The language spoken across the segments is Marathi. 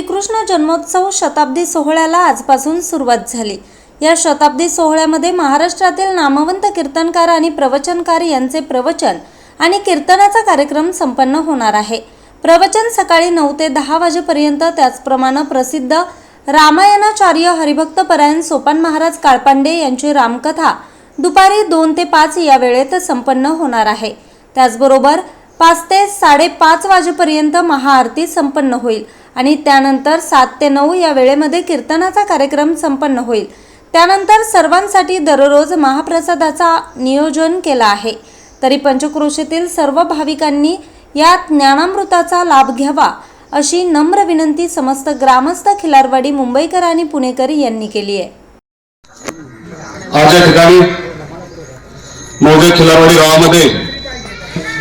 श्रीकृष्ण जन्मोत्सव शताब्दी सोहळ्याला आजपासून सुरुवात झाली. या शताब्दी सोहळ्यामध्ये महाराष्ट्रातील नामवंत कीर्तनकार आणि प्रवचनकार यांचे प्रवचन आणि कीर्तनाचा कार्यक्रम संपन्न होणार आहे. प्रवचन सकाळी नऊ ते दहा वाजेपर्यंत त्याचप्रमाणे प्रसिद्ध रामायणाचार्य हरिभक्त परायण सोपान महाराज काळपांडे यांची रामकथा दुपारी दोन ते पाच या वेळेत संपन्न होणार आहे. त्याचबरोबर पाच ते साडेपाच वाजेपर्यंत महाआरती संपन्न होईल. आणि त्यानंतर सात ते नऊ या वेळेमध्ये कीर्तनाचा कार्यक्रम संपन्न होईल. त्यानंतर सर्वांसाठी दररोज महाप्रसादाचा नियोजन केला आहे. तरी पंचक्रोशीतील सर्व भाविकांनी या ज्ञानामृताचा लाभ घ्यावा अशी नम्र विनंती समस्त ग्रामस्थ खिलारवाडी मुंबईकर आणि पुणेकर यांनी केली आहे. आज या ठिकाणी खिलारवाडी गावामध्ये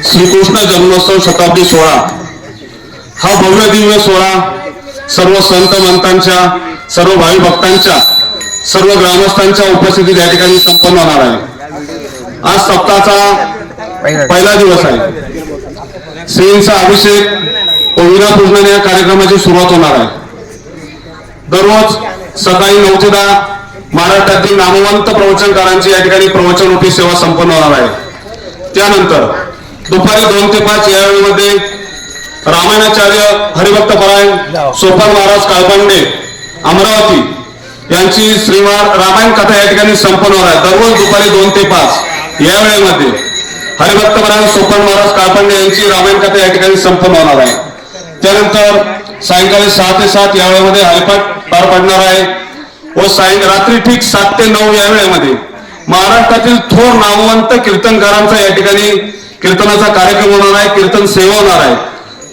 श्रीकृष्ण जन्मोत्सव शताब्दी सोहळा हा भव्य दिव्य सोहळा सर्व संत मंतांच्या सर्व भावी भक्तांच्या सर्व ग्रामस्थांच्या उपस्थितीत या ठिकाणी संपन्न होणार आहे. आज सप्ताहाचा पहिला दिवस आहे. श्रींचा अभिषेक व विना पूजनाने या कार्यक्रमाची सुरुवात होणार आहे. दररोज सकाळी नऊ ते दहा महाराष्ट्रातील नामवंत प्रवचनकारांची या ठिकाणी प्रवचनरूपी सेवा संपन्न होणार आहे. त्यानंतर दुपारी दोन ते पाच या वेळेमध्ये रामायणाचार्य हरिभक्त परायण सोपान महाराज काळपांडे अमरावती यांची श्रीमान रामायण कथा या ठिकाणी संपन्न होणार आहे. दररोज दुपारी दोन ते पाच या वेळेमध्ये हरिभक्त परायण सोपान महाराज काळपांडे यांची रामायण कथा या ठिकाणी संपन्न होणार आहे. त्यानंतर सायंकाळी सहा ते सात या वेळेमध्ये हरिपाठ पार पडणार आहे व सायं रात्री ठीक सात ते नऊ या वेळेमध्ये महाराष्ट्रातील थोर नामवंत कीर्तनकारांचा या ठिकाणी कीर्तनाचा कार्यक्रम होणार आहे कीर्तन सेवा होणार आहे.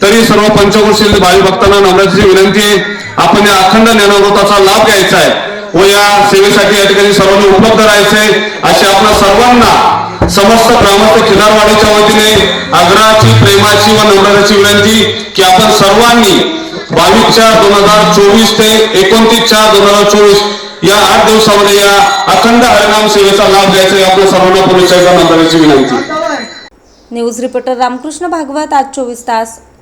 तरी सर्व पंचक्रोशीतील भावी भक्तांना नम्रतेची विनंती आहे आपण या अखंड ज्ञानव्रताचा लाभ घ्यायचा आहे व या सेवेसाठी या ठिकाणी सर्वांनी उपलब्ध राहायचे असे आपल्या सर्वांना समस्त ग्रामस्थ खिलारवाडीच्या वतीने आग्रहाची प्रेमाची व नम्रतेची विनंती की आपण सर्वांनी बावीस चार दोन हजार चोवीस ते एकोणतीस चार दोन हजार चोवीस या आठ दिवसामध्ये या अखंड हरिनाम सेवेचा लाभ घ्यायचा आपल्या सर्वांना पुरुषांच्या एकदा विनंती. न्यूज रिपोर्टर रामकृष्ण भागवत आज चोवीस तास.